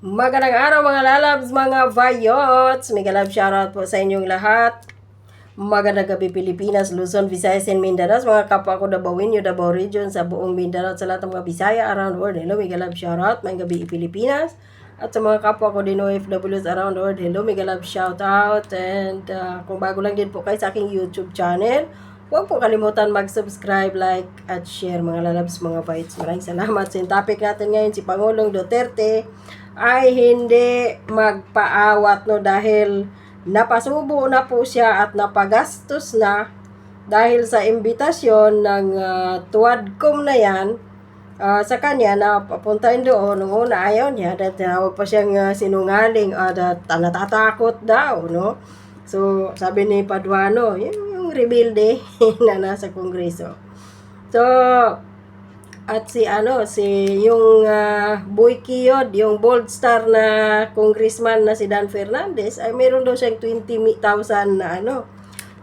Magandang araw mga lalabs, mga vayots! Mega love shoutout po sa inyong lahat. Magandang gabi Pilipinas, Luzon, Visayas, and Mindanao. Mga kapwa ko Dabawin, Davao Region, sa buong Mindanao, sa lahat ng mga Bisaya around the world. Hello, mega love shoutout. May gabi Pilipinas. At sa mga kapwa ko din OFWs around the world, hello, mega love shoutout. And uh, kung bago lang din po kayo sa aking YouTube channel, huwag po kalimutan mag-subscribe, like, at share mga lalabs, mga bites. Maraming salamat. So, yung topic natin ngayon, si Pangulong Duterte ay hindi magpaawat no dahil napasubo na po siya at napagastos na dahil sa imbitasyon ng uh, Tuadcom na yan ah, sa kanya na papuntahin doon nung una ayaw niya dahil tinawag pa siyang uh, sinungaling at uh, natatakot daw no so sabi ni Paduano yung rebelde na nasa kongreso so at si ano si yung uh, Boy Kiyod, yung bold star na congressman na si Dan Fernandez ay meron daw siyang 20,000 na ano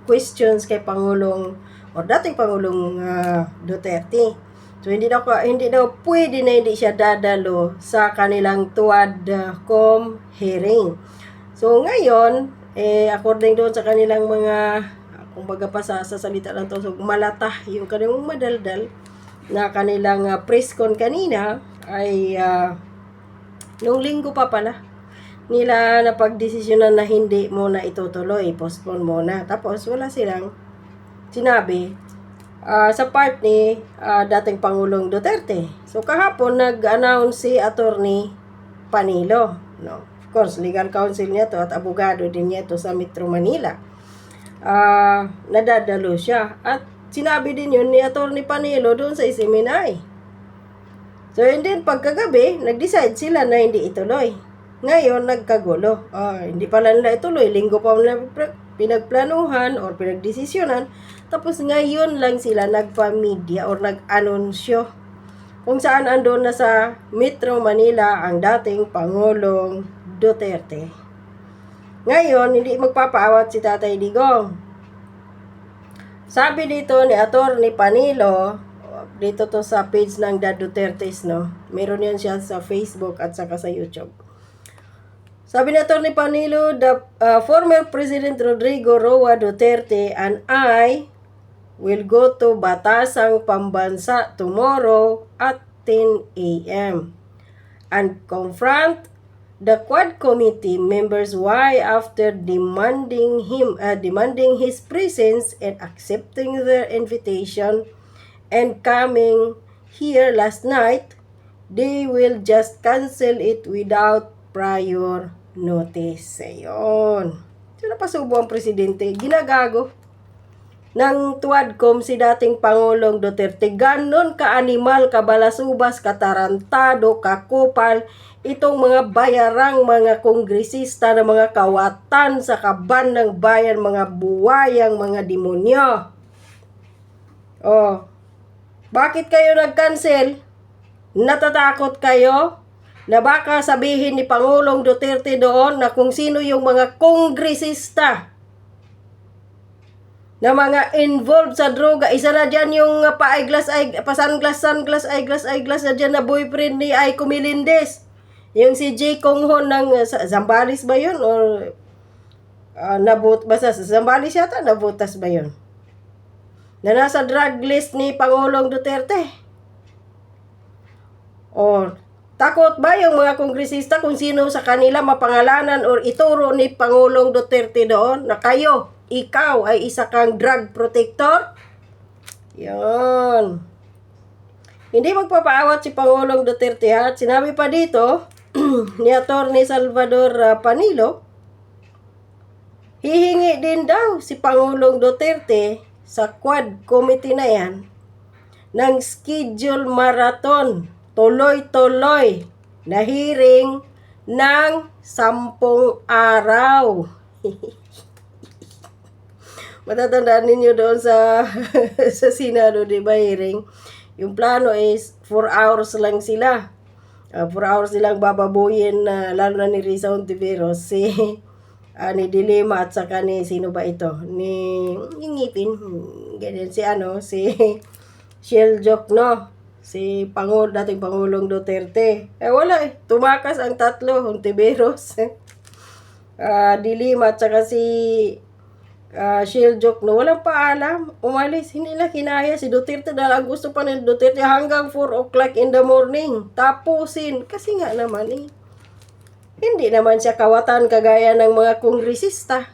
questions kay Pangulong o dating Pangulong ah, Duterte. So hindi daw hindi daw pwede na hindi siya dadalo sa kanilang tuwad com hearing. So ngayon eh according doon sa kanilang mga kumbaga pa sa, sa salita lang to so malatah yung kanilang madaldal na kanilang uh, press con kanina ay uh, nung linggo pa pala nila napagdesisyonan na hindi muna itutuloy, postpone muna. Tapos wala silang sinabi uh, sa part ni uh, dating Pangulong Duterte. So kahapon nag-announce si Attorney Panilo. No? Of course, legal counsel niya to at abogado din niya to sa Metro Manila. Uh, nadadalo siya. At sinabi din yun ni Attorney Panilo doon sa Isiminay. So, and then pagkagabi, nag-decide sila na hindi ituloy. Ngayon, nagkagulo. Ah, hindi pala nila ituloy. Linggo pa nila pinagplanuhan or pinagdesisyonan. Tapos ngayon lang sila nagpa-media or nag-anunsyo kung saan andon na sa Metro Manila ang dating Pangulong Duterte. Ngayon, hindi magpapaawat si Tatay Digong. Sabi dito ni Attorney Panilo, dito to sa page ng Dad Duterte's, no? Meron yan siya sa Facebook at saka sa YouTube. Sabi ni Attorney Panilo, the uh, former President Rodrigo Roa Duterte and I will go to Batasang Pambansa tomorrow at 10 a.m. and confront the Quad Committee members why after demanding him uh, demanding his presence and accepting their invitation and coming here last night they will just cancel it without prior notice. Ayun. Sino pa subo ang presidente? Ginagago ng tuwadcom si dating Pangulong Duterte. Ganon ka-animal, kabalasubas, katarantado, kakupal, itong mga bayarang mga kongresista na mga kawatan sa kaban ng bayan, mga buwayang mga demonyo. Oh, bakit kayo nag-cancel? Natatakot kayo? Na baka sabihin ni Pangulong Duterte doon na kung sino yung mga kongresista na mga involved sa droga. Isa na dyan yung uh, pa-eyeglass, eye, pa-sunglass, sunglass, eyeglass, eyeglass na dyan na boyfriend ni Aiko Melendez. Yung si Jay Konghon ng uh, Zambales ba yun? Or uh, nabut, basta sa Zambales yata, nabutas ba yun? Na nasa drug list ni Pangulong Duterte. Or Takot ba yung mga kongresista kung sino sa kanila mapangalanan or ituro ni Pangulong Duterte doon na kayo, ikaw ay isa kang drug protector? Yan. Hindi magpapaawat si Pangulong Duterte. At sinabi pa dito ni Atty. Salvador uh, Panilo, hihingi din daw si Pangulong Duterte sa Quad Committee na yan ng schedule marathon tuloy-tuloy na hearing ng sampung araw. Matatandaan ninyo doon sa sa Senado, di ba? Yung plano is 4 hours lang sila. 4 uh, hours silang bababuyin na uh, lalo na ni Risa Ontiveros si uh, ni Dilema at saka ni sino ba ito? Ni yung ngipin, ganyan si ano, si Shell Joke, no? si Pangulo, dating Pangulong Duterte. Eh wala eh, tumakas ang tatlo, Hontiveros, ah Dilima, at saka si uh, Shiljok no, walang paalam, umalis, hindi na kinaya. Si Duterte dahil ang gusto pa ni Duterte hanggang 4 o'clock in the morning, tapusin, kasi nga naman eh, hindi naman siya kawatan kagaya ng mga kongresista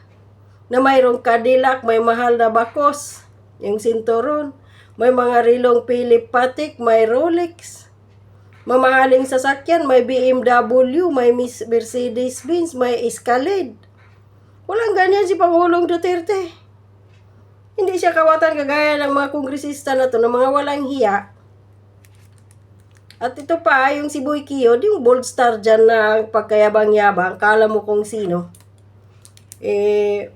na mayroong Cadillac, may mahal na bakos, yung sinturon, may mga rilong Philip Patek, may Rolex, mamahaling sasakyan, may BMW, may Mercedes-Benz, may Escalade. Walang ganyan si Pangulong Duterte. Hindi siya kawatan kagaya ng mga kongresista na to, ng mga walang hiya. At ito pa, yung si Boy Kiyo, yung bold star dyan na pagkayabang-yabang, kala mo kung sino. Eh,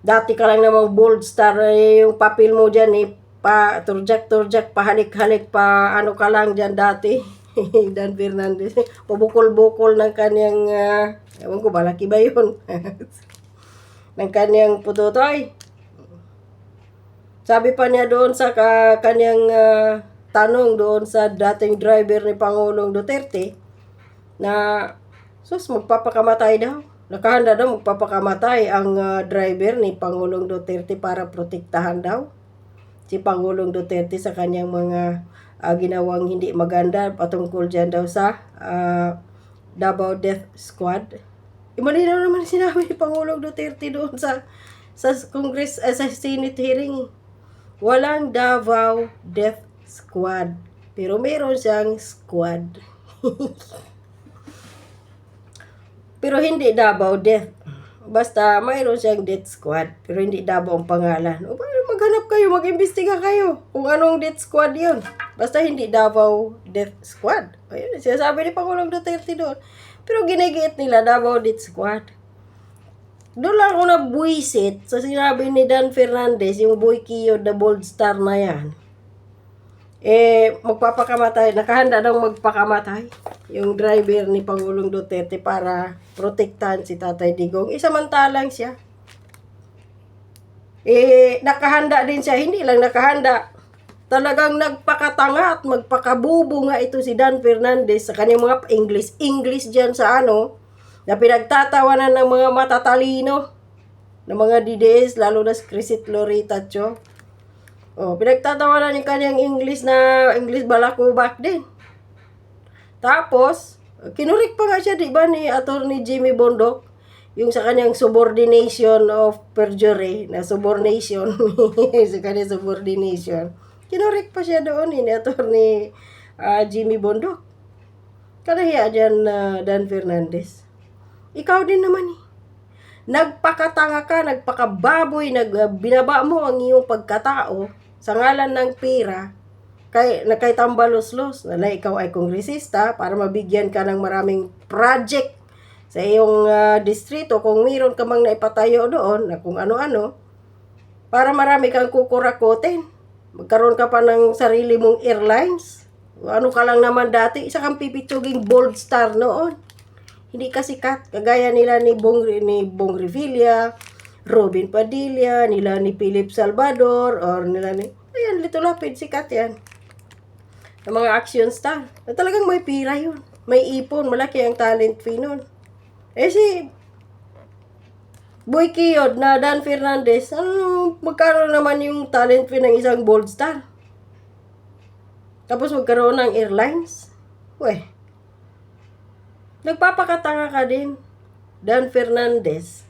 dati ka lang namang bold star, eh, yung papel mo dyan, eh, pa, turjak-turjak, pahalik-halik, pa, ano ka lang dyan dati. Dan Fernandez, pabukol-bukol ng kanyang, uh, ewan ko, malaki ba yun? ng kanyang putotoy. Sabi pa niya doon sa ka, kanyang ah, tanong doon sa dating driver ni Pangulong Duterte na sus magpapakamatay daw. Nakahanda daw magpapakamatay ang ah, driver ni Pangulong Duterte para protektahan daw si Pangulong Duterte sa kanyang mga ah, ginawang hindi maganda patungkol dyan daw sa ah, Davao Death Squad. Imalinaw naman sinabi ni Pangulong Duterte doon sa sa Congress eh, sa Senate hearing. Walang Davao Death Squad. Pero meron siyang squad. pero hindi Davao Death. Basta mayroon siyang death squad. Pero hindi Davao ang pangalan. O paano maghanap kayo, mag-imbestiga kayo kung anong death squad yun. Basta hindi Davao Death Squad. Ayun, sinasabi ni Pangulong Duterte doon. Pero ginigiit nila Davao Death Squad. Doon lang ako nabuisit sa sinabi ni Dan Fernandez, yung boy Kiyo, the bold star na yan. Eh, magpapakamatay, nakahanda daw magpakamatay yung driver ni Pangulong Duterte para protektahan si Tatay Digong. Isamantalang siya. Eh, nakahanda din siya. Hindi lang nakahanda. Talagang nagpakatanga at magpakabubo nga ito si Dan Fernandez sa kanyang mga English. English dyan sa ano, na pinagtatawanan ng mga matatalino ng mga DDS, lalo na si Crisit Lorita Cho. Oh, pinagtatawanan yung kanyang English na English balakubak din. Tapos, kinurik pa nga siya, di ba, ni Attorney Jimmy Bondok, yung sa kanyang subordination of perjury, na subordination, sa kanyang subordination. Kinurik pa siya doon, eh, ni Attorney ah, Jimmy Bondok. Kanahiya dyan na Dan Fernandez. Ikaw din naman eh. Nagpakatanga ka, nagpakababoy, nag, uh, binaba mo ang iyong pagkatao sa ngalan ng pera kay na kay tambalos-los na ikaw ay kongresista para mabigyan ka ng maraming project sa iyong ah, distrito kung mayroon ka mang naipatayo doon na kung ano-ano para marami kang kukurakotin. Magkaroon ka pa ng sarili mong airlines. Ano ka lang naman dati, isa kang pipitsuging bold star noon. Hindi ka sikat. Kagaya nila ni Bong, ni Bong Revilla, Robin Padilla, nila ni Philip Salvador, or nila ni... Ayan, Lito Lapid, sikat yan. Ng mga action star. Talagang may pira yun. May ipon, malaki ang talent fee nun. Eh si Boy Kiyod na Dan Fernandez, ano, magkano naman yung talent fee ng isang bold star? Tapos magkaroon ng airlines? Weh, nagpapakatanga ka din, Dan Fernandez,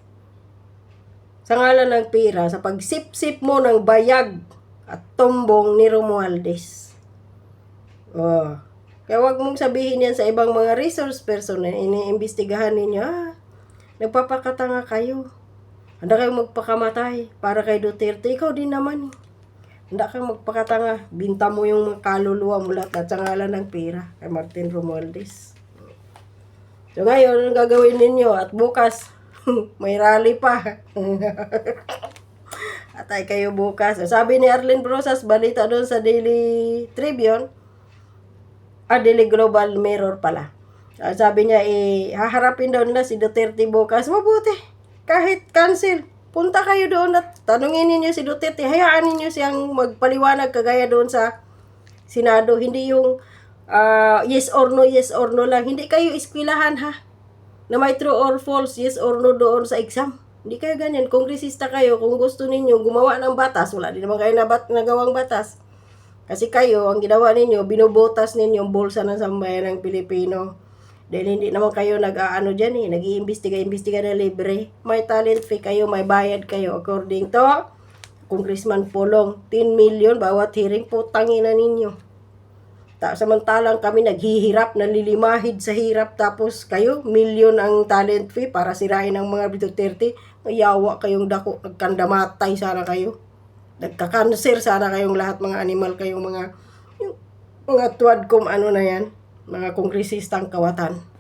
sa ngalan ng pira, sa pagsip-sip mo ng bayag at tumbong ni Romualdez. Oh. Kaya wag mong sabihin yan sa ibang mga resource person na iniimbestigahan ninyo, ah, nagpapakatanga kayo. Handa kayong magpakamatay para kay Duterte. Ikaw din naman. Handa kang magpakatanga. Binta mo yung mga kaluluwa mo lahat at sa ngalan ng pera kay Martin Romualdez. So ngayon, anong gagawin ninyo? At bukas, may rally pa. Atay kayo bukas. Sabi ni Arlene Brosas, balita doon sa Daily Tribune, ah, Daily Global Mirror pala. Ah, sabi niya, eh, haharapin daw nila si Duterte bukas. Mabuti. Kahit cancel. Punta kayo doon at tanungin ninyo si Duterte. Hayaan ninyo siyang magpaliwanag kagaya doon sa Senado, hindi yung ah, yes or no, yes or no lang. Hindi kayo iskwilahan ha. Na may true or false, yes or no doon sa exam. Hindi kayo ganyan. Kongresista kayo, kung gusto ninyo gumawa ng batas, wala din naman kayo nabat, nagawang batas. Kasi kayo, ang ginawa ninyo, binubotas ninyo ang bulsa ng sambayan ng Pilipino. Dahil hindi naman kayo nag-aano dyan eh, nag-iimbestiga-imbestiga na libre. May talent fee kayo, may bayad kayo. According to Congressman Pulong, 10 million bawat hearing po tangina ninyo. Ta samantalang kami naghihirap, nalilimahid sa hirap tapos kayo, million ang talent fee para sirain ang mga Duterte. Mayawa kayong dako, nagkandamatay sana kayo. Nagka-cancer sana kayong lahat mga animal kayong mga yung, mga tuwad kung ano na yan, mga kongresistang kawatan.